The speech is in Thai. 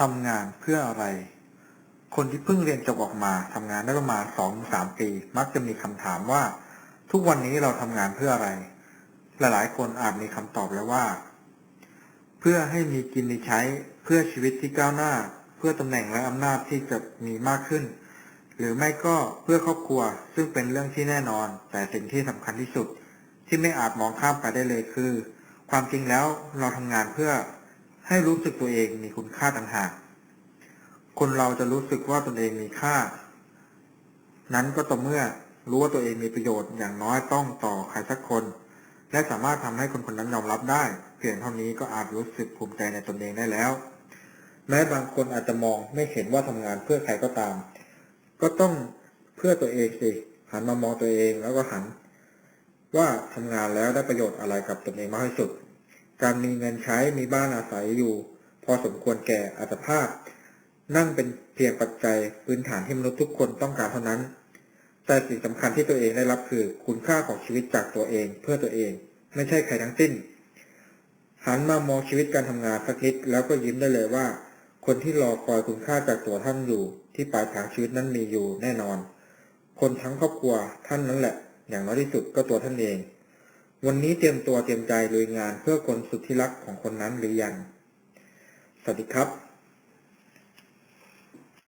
ทำงานเพื่ออะไร คนที่เพิ่งเรียนจบออกมาทำงานได้ประมาณสองสามปี มักจะมีคำถามว่า ทุกวันนี้เราทำงานเพื่ออะไร หลายๆ คนอาจมีคำตอบแล้วว่า เพื่อให้มีกินมีใช้ เพื่อชีวิตที่ก้าวหน้า เพื่อตำแหน่งและอำนาจที่จะมีมากขึ้น หรือไม่ก็เพื่อครอบครัวซึ่งเป็นเรื่องที่แน่นอน แต่สิ่งที่สำคัญที่สุด ที่ไม่อาจมองข้ามไปได้เลยคือ ความจริงแล้วเราทำงานเพื่อ ให้รู้สึกตัวเองมีคุณค่าต่างหาก คนเราจะรู้สึกว่าตนเองมีค่า นั้นก็ต่อเมื่อรู้ว่าตัวเองมีประโยชน์อย่างน้อยต้องต่อใครสักคน และสามารถทำให้คนคนนั้นยอมรับได้ เพียงเท่านี้ก็อาจรู้สึกภูมิใจในตนเองได้แล้ว แม้บางคนอาจจะมองไม่เห็นว่าทำงานเพื่อใครก็ตาม ก็ต้องเพื่อตัวเองสิหันมามองตัวเองแล้วก็หัน ว่าทำงานแล้วได้ประโยชน์อะไรกับตนเองมากที่สุด การมีเงินใช้มีบ้านอาศัยอยู่ พอสมควรแก่อัตภาพ นั่งเป็นเพียงปัจจัยพื้นฐานที่มนุษย์ทุกคนต้องการเท่านั้น แต่สิ่งสำคัญที่ตัวเองได้รับคือ คุณค่าของชีวิตจากตัวเองเพื่อตัวเอง ไม่ใช่ใครทั้งสิ้น หันมามองชีวิตการทำงานสักนิดแล้วก็ยิ้มได้เลยว่า คนที่รอคอยคุณค่าจากตัวท่านอยู่ที่ปลายทางชีวิตนั้นมีอยู่แน่นอน คนทั้งครอบครัวท่านนั้นแหละ อย่างน้อยที่สุดก็ตัวท่านเอง วันนี้เตรียมตัวเตรียมใจลุยงานเพื่อคนสุดที่รักของคนนั้นหรือยัง สวัสดีครับ